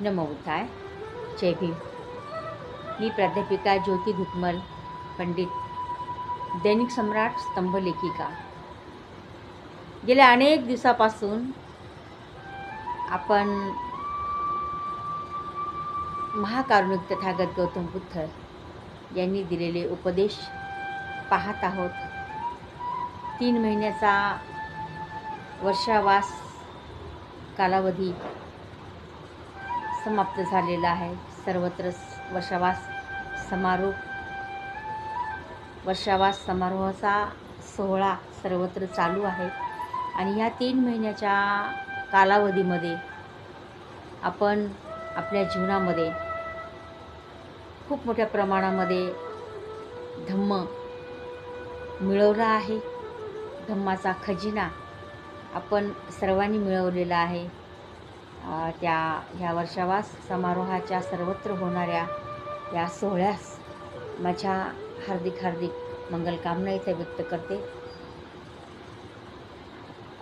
नमो बुद्धाय. जय भीम. मी प्राध्यापिका ज्योती धुकमल पंडित दैनिक सम्राट स्तंभ लेखिका. गेल्या अनेक दिवसापासून आपण महाकारुणिक तथागत गौतम बुद्ध यांनी दिलेले उपदेश पाहत आहोत. तीन महिन्याचा वर्षावास कालावधी समाप्त झालेला आहे. सर्वत्र स- वर्षावास समारोह वर्षावास समारोहाचा सोहळा सर्वत्र चालू आहे. आणि या तीन महिन्याच्या कालावधीमध्ये आपण आपल्या जीवनामध्ये खूप मोठ्या प्रमाणामध्ये धम्म मिळवला आहे. धम्माचा खजिना आपण सर्वांनी मिळवलेला आहे. त्या ह्या वर्षावास समारोहाच्या सर्वत्र होणाऱ्या या सोहळ्यास माझ्या हार्दिक हार्दिक मंगलकामना इथे व्यक्त करते.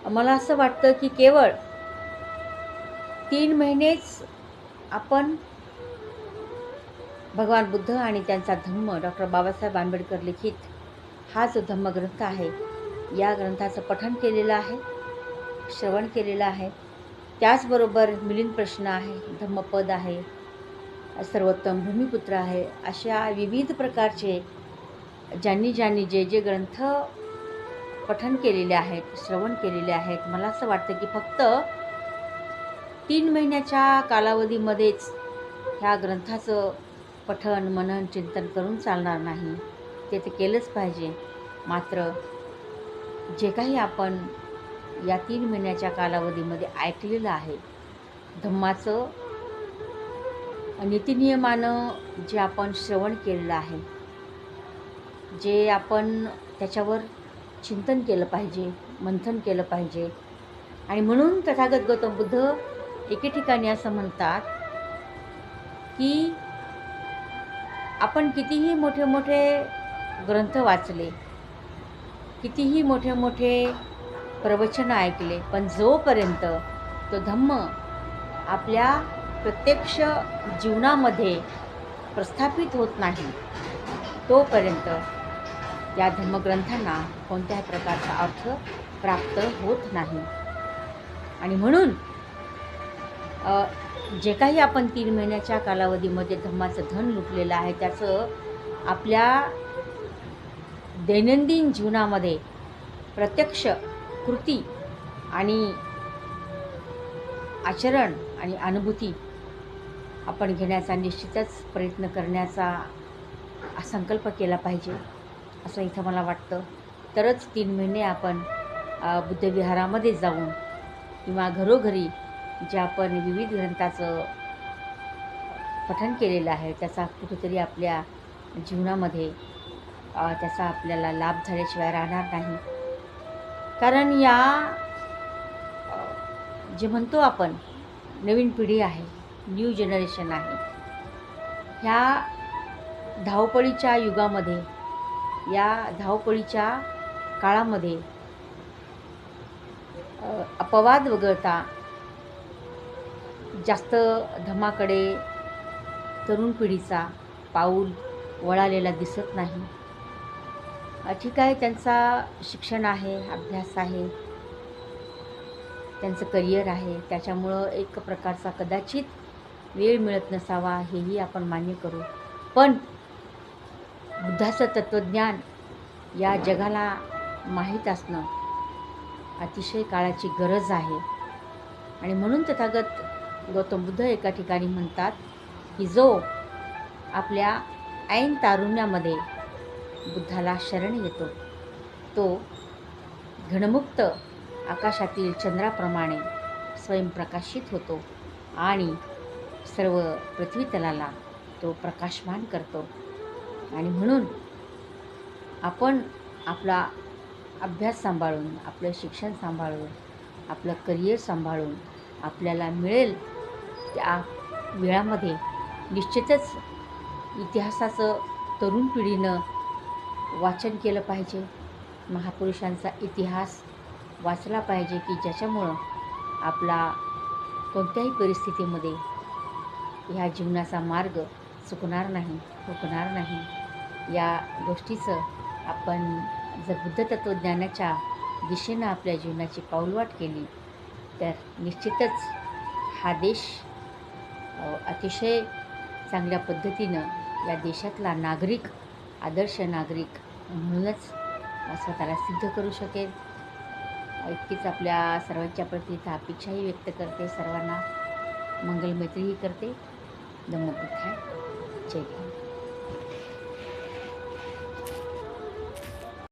मला असं वाटतं की केवळ तीन महिनेच आपण भगवान बुद्ध आणि त्यांचा धम्म डॉक्टर बाबासाहेब आंबेडकर लिखित हा जो धम्मग्रंथ आहे या ग्रंथाचं पठण केलेलं आहे श्रवण केलेलं आहे. त्याचबरोबर मिलिंद प्रश्न आहे धम्मपद आहे सर्वोत्तम भूमिपुत्र आहे अशा विविध प्रकारचे ज्यांनी ज्यांनी जे जे ग्रंथ पठन केलेले आहेत श्रवण केलेले आहेत मला असं वाटतं की फक्त तीन महिन्याच्या कालावधीमध्येच ह्या ग्रंथाचं पठन मनन चिंतन करून चालणार नाही. ते ते केलंच पाहिजे. मात्र जे काही आपण या तीन महिन्याच्या कालावधीमध्ये ऐकलेलं आहे. धम्माचं नीतिनियमानं जे आपण श्रवण केलेलं आहे जे आपण त्याच्यावर चिंतन केलं पाहिजे मंथन केलं पाहिजे. आणि म्हणून तथागत गौतम बुद्ध एके ठिकाणी असं म्हणतात की आपण कितीही मोठे मोठे ग्रंथ वाचले कितीही मोठे मोठे प्रवचन ऐकले पण जोपर्यंत तो धम्म आपल्या प्रत्यक्ष जीवनामध्ये प्रस्थापित होत नाही तोपर्यंत या धम्मग्रंथांना कोणत्याही प्रकारचा अर्थ प्राप्त होत नाही. आणि म्हणून जे काही आपण तीन महिन्याच्या कालावधीमध्ये धम्माचं धन लुटलेलं आहे त्याचं आपल्या दैनंदिन जीवनामध्ये प्रत्यक्ष कृती आणि आचरण आणि अनुभूती आपण घेण्याचा निश्चितच प्रयत्न करण्याचा संकल्प केला पाहिजे असं इथं मला वाटतं. तरच तीन महिने आपण बुद्धविहारामध्ये जाऊन किंवा घरोघरी जे आपण विविध ग्रंथाचं पठन केलेलं आहे त्याचा कुठेतरी आपल्या जीवनामध्ये त्याचा आपल्याला लाभ झाल्याशिवाय राहणार नाही. कारण या जे म्हणतो आपण नवीन पिढी आहे न्यू जनरेशन आहे ह्या धावपळीच्या युगामध्ये या धावपळीच्या काळामध्ये अपवाद वगळता जास्त धमाकडे तरुण पिढीचा पाऊल वळालेला दिसत नाही. ठीक आहे त्यांचा शिक्षण आहे अभ्यास आहे त्यांचं करिअर आहे त्याच्यामुळं एक प्रकारचा कदाचित वेळ मिळत नसावा हेही आपण मान्य करू. पण बुद्धाचं तत्त्वज्ञान या जगाला माहीत असणं अतिशय काळाची गरज आहे. आणि म्हणून तथागत गौतम बुद्ध एका ठिकाणी म्हणतात की जो आपल्या ऐन तारुण्यामध्ये बुद्धाला शरण येतो. तो घनमुक्त आकाशातील चंद्राप्रमाणे स्वयंप्रकाशित होतो आणि सर्व पृथ्वीतलाला तो प्रकाशमान करतो. आणि म्हणून आपण आपला अभ्यास सांभाळून आपलं शिक्षण सांभाळून आपलं करिअर सांभाळून आपल्याला मिळेल त्या वेळामध्ये निश्चितच इतिहासाचं तरुण पिढीनं वाचन केलं पाहिजे. महापुरुषांचा इतिहास वाचला पाहिजे की ज्याच्यामुळं आपला कोणत्याही परिस्थितीमध्ये ह्या जीवनाचा मार्ग चुकणार नाही हुकणार नाही. या गोष्टीचं आपण जर बुद्ध तत्त्वज्ञानाच्या दिशेनं आपल्या जीवनाची पाऊलवाट केली तर निश्चितच हा देश अतिशय चांगल्या पद्धतीनं या देशातला नागरिक आदर्श नागरिक म्हणूनच स्वतःला सिद्ध करू शकेल. इतकीच आपल्या सर्वांच्या प्रती इथं अपेक्षाही व्यक्त करते सर्वांना मंगलमैत्रीही करते. नमो जय हिंद.